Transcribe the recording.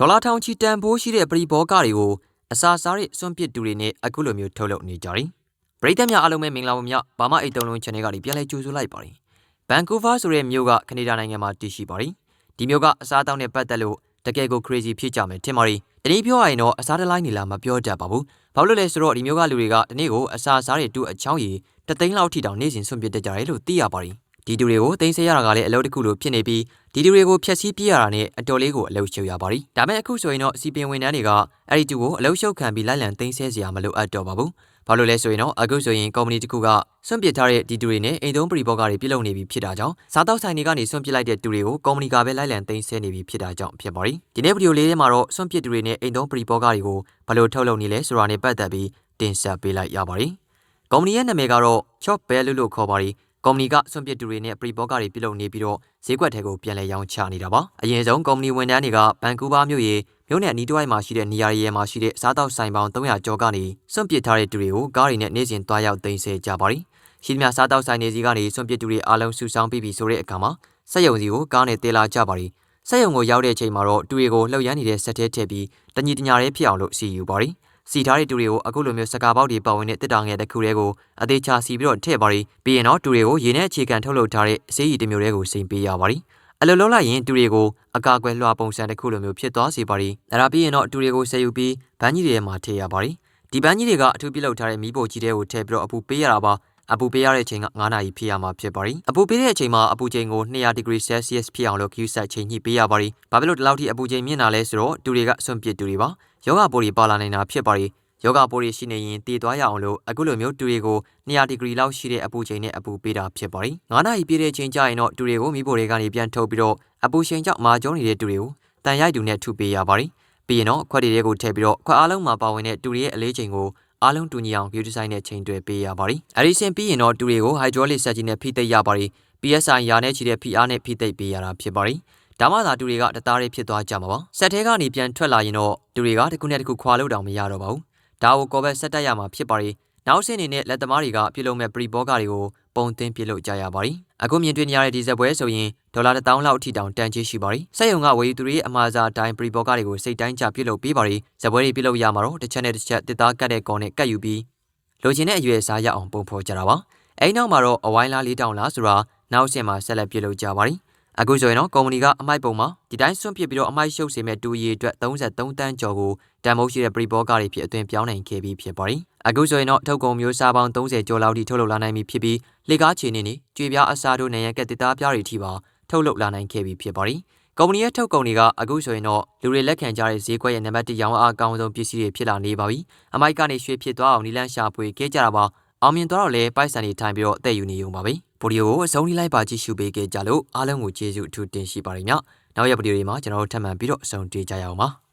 ဒေါ်လာထောင်ချီတန်ဖိုးရှိတဲ့ပရိဘောကတွေကိုအစာစားတဲ့စွန့်ပစ်သူတွေနဲ့အခုလိုမျိုးထုတ်လုပ်နေကြတယ်ပရိသတ်များအားလုံးပဲမင်္ဂလာပါမြဘာမအိတ်တုံးလုံး channel ကနေပြန်လည်ကြိုဆိုလိုက်ပါတယ်ဘန်ကူးဗားဆိုတဲ့မြို့ကကနေဒါနိုင်ငံမှာတည်ရှိပါတယ်ဒီမြို့ကအစားအသောက်နဲ့ပတ်သက်လို့တကယ်ကို crazy ဖြစ်ကြမယ်ထင်ပါတယ်တနည်းပြောရရင်တော့အစားတလိုက်နေလားမပြောတတ်ပါဘူးဘာလို့လဲဆိုတော့ဒီမြို့ကလူတွေကဒီနေ့ကိုအစာစားတွေတူအချောင်းရီတသိန်းလောက်ထိတောင်နေ့စဉ်စွန့်ပစ်တတ်ကြတယ်လို့သိရပါတယ် ဒီတူတွေကိုတင်ဆက်ရတာကလည်းအလုပ်တစ်ခုလိုဖြစ်နေပြီးဒီတူတွေကိုဖျက်ဆီးပြရတာနဲ့အတော်လေးကိုအလုပ်ရှုပ်ရပါပြီ။ဒါပေမဲ့အခုဆိုရင်တော့စီပင်ဝန်ထမ်းတွေကအဲ့ဒီတူကိုအလုပ်ရှုပ်ခံပြီးလိုက်လံတင်ဆက်စရာမလိုအပ်တော့ပါဘူး။ဘာလို့လဲဆိုရင်တော့အခုဆိုရင်ကုမ္ပဏီတစ်ခုကစွန့်ပစ်ထားတဲ့ဒီတူတွေနဲ့အိမ်သုံးပရိဘောဂတွေပြုလုပ်နေပြီဖြစ်တာကြောင့်စားတောက်ဆိုင်တွေကနေစွန့်ပစ်လိုက်တဲ့တူတွေကိုကုမ္ပဏီကပဲလိုက်လံတင်ဆက်နေပြီဖြစ်တာကြောင့်ဖြစ်ပါရီ။ဒီနေ့ဗီဒီယိုလေးထဲမှာတော့စွန့်ပစ်တူတွေနဲ့အိမ်သုံးပရိဘောဂတွေကိုဘယ်လိုထုတ်လုပ်နေလဲဆိုတာနဲ့ပတ်သက်ပြီးတင်ဆက်ပေးလိုက်ရပါရီ။ကုမ္ပဏီရဲ့နာမည်ကတော့ Chop Bell လို့ခေါ်ပါရီ။ ကုမ္ပဏီကစွန့်ပစ်သူတွေနဲ့ပရိဘောဂတွေပြုလုပ်နေပြီးတော့ဈေးကွက်ထဲကိုပြန်လည်ရောင်းချနေတာပါအရင်ဆုံးကုမ္ပဏီဝန်ထမ်းတွေကဘန်ကူးဗားမြို့ရေမြို့နယ်အနီးတစ်ဝိုက်မှာရှိတဲ့နေရာရဲမှာရှိတဲ့စားတောက်ဆိုင်ပေါင်း300ကျော်ကနေစွန့်ပစ်ထားတဲ့သူတွေကိုကားတွေနဲ့နေ့စဉ်တွားရောက်သိမ်းဆည်းကြပါတယ်ရှိသမျှစားတောက်ဆိုင်တွေစီကနေစွန့်ပစ်သူတွေအားလုံးစုဆောင်းပြီးပြီဆိုတဲ့အခါမှာစက်ရုံစီကိုကားနဲ့တေလာကြပါတယ်စက်ရုံကိုရောက်တဲ့အချိန်မှာတော့တူတွေကိုလှုပ်ရမ်းနေတဲ့ဆက်ထဲထည့်ပြီးတညီတညာလေးဖြစ်အောင်လို့စီယူပါတယ် စီထားတဲ့တူတွေကိုအခုလိုမျိုးစကားပေါက်တွေပတ်ဝန်းတဲ့တစ်တောင်ငယ်တစ်ခုတည်းကိုအသေးချာစီပြီးတော့ထည့်ပါရီပြီးရင်တော့တူတွေကိုရေနဲ့အခြေခံထုတ်လုပ်ထားတဲ့အစေးကြီးတစ်မျိုးတည်းကိုစိမ်ပေးရပါရီအလိုလုံးလိုက်ရင်တူတွေကိုအကာအကွယ်လွှာပုံစံတစ်ခုလိုမျိုးဖြစ်သွားစေပါရီအဲ့ဒါပြီးရင်တော့တူတွေကိုဆယ်ယူပြီးဘန်းကြီးတွေထဲမှာထည့်ရပါရီဒီဘန်းကြီးတွေကအထူးပြုလုပ်ထားတဲ့မီးပိုကြီးတွေကိုထည့်ပြီးတော့အပူပေးရတာပါ အပူပေးရတဲ့အချိန်က9နာရီဖြစ်ရမှာဖြစ်ပါရီအပူပေးတဲ့အချိန်မှာအပူချိန်ကို200 degree celsius ဖြစ်အောင်လို့ Q set ချိန်ညှိပေးရပါရီဘာဖြစ်လို့ဒီလောက်ထိအပူချိန်မြင့်တာလဲဆိုတော့တူတွေကစွန့်ပစ်တူတွေပါယောဂပိုးတွေပါလာနေတာဖြစ်ပါရီယောဂပိုးတွေရှိနေရင်တည်သွားရအောင်လို့အခုလိုမျိုးတူတွေကို200ဒီဂရီလောက်ရှိတဲ့အပူချိန်နဲ့အပူပေးတာဖြစ်ပါတယ်။9နာရီပြည့်တဲ့ချိန်ကျရင်တော့တူတွေကိုမိဖို့တွေကနေပြန်ထုတ်ပြီးတော့အပူချိန်ကြောင့်မာကျုံနေတဲ့တူတွေကိုတန်ရိုက်တူနဲ့ထုပေးရပါတယ်။ပြီးရင်တော့ခွက်တွေကိုထည့်ပြီးတော့ခွက်အားလုံးမှာပါဝင်တဲ့တူတွေရဲ့အလေးချိန်ကို အားလုံးတူညီအောင် beauty sign နဲ့ချိန်တွယ်ပေးရပါတယ်။အဲဒီရှင်ပြီးရင်တော့တူတွေကို hydraulic ဆက်ကြီးနဲ့ဖိသိပ်ရပါတယ်။ PSI ရာနဲ့ချီတဲ့ဖိအားနဲ့ဖိသိပ်ပေးရတာဖြစ်ပါတယ်။ဒါမှသာတူတွေကတသားလေးဖြစ်သွားကြမှာပါ။ဆက်ထဲကနေပြန်ထွက်လာရင်တော့တူတွေကတစ်ခုနဲ့တစ်ခုခွာလို့တောင်မရတော့ပါဘူးဒါကိုကော်ဘက်ဆက်တက်ရမှာဖြစ်ပါရီ နောက်ဆင်းနေတဲ့လက်သမားတွေကပြုလုပ်မဲ့ပရိဘောဂတွေကိုပုံသင်းပြုလုပ်ကြရပါရီအခုမြင်တွေ့နေရတဲ့ဒီဇက်ပွဲဆိုရင်ဒေါ်လာ1000လောက်အထိတောင်တန်ချေရှိပါရီစက်ရုံကဝေယူသူတွေရဲ့အမှားစားတိုင်းပရိဘောဂတွေကိုစိတ်တိုင်းချပြုလုပ်ပေးပါရီဇက်ပွဲတွေပြုလုပ်ရမှာတော့တစ်ချက်နဲ့တစ်ချက်တစ်သားကတ်တဲ့ကော်နဲ့ကတ်ယူပြီးလိုချင်တဲ့အရွယ်စားရအောင်ပုံဖော်ကြတာပါအဲ့နောက်မှာတော့အဝိုင်းလားလေးတောင်လားဆိုတာနောက်ဆင်မှာဆက်လက်ပြုလုပ်ကြပါရီ အခုဆိုရင်တော့ကုမ္ပဏီကအမိုက်ပုံမှာဒီတိုင်းဆွန့်ပစ်ပြီးတော့အမိုက်ရှုပ်စေမဲ့တူရီအတွက်33တန်းကျော်ကိုတန်မိုးရှိတဲ့ပရိဘောဂတွေဖြစ်အသွင်ပြောင်းနိုင်ခဲ့ပြီးဖြစ်ပါတယ်။အခုဆိုရင်တော့ထုတ်ကုန်မျိုးစားပေါင်း30ကျော်လောက်ထိထုတ်လုပ်လာနိုင်ပြီဖြစ်ပြီးလေကားချီနေနေကြွေပြားအစားတို့နေရကတစ်သားပြားတွေထိပါထုတ်လုပ်လာနိုင်ခဲ့ပြီးဖြစ်ပါတယ်။ကုမ္ပဏီရဲ့ထုတ်ကုန်တွေကအခုဆိုရင်တော့လူတွေလက်ခံကြတဲ့ဈေးကွက်ရဲ့နံပါတ်1ရောင်းအားအကောင်းဆုံးပစ္စည်းတွေဖြစ်လာနေပါပြီ။အမိုက်ကနေရွှေဖြစ်သွားအောင်နီလန်းရှာဖွေခဲ့ကြတာပါ။ အောင်မြင်သွားတော့လဲပိုက်ဆံတွေထိုင်ပြီးတော့အသက်ယူနေုံပါပဲ။ဗီဒီယိုကိုအဆုံးထိလိုက်ပါကြည့်ရှုပေးခဲ့ကြလို့အားလုံးကိုကျေးဇူးအထူးတင်ရှိပါတယ်ည။နောက်ရဗီဒီယိုတွေမှာကျွန်တော်တို့ထပ်မံပြီးတော့အဆုံးတွေ့ကြရအောင်ပါ။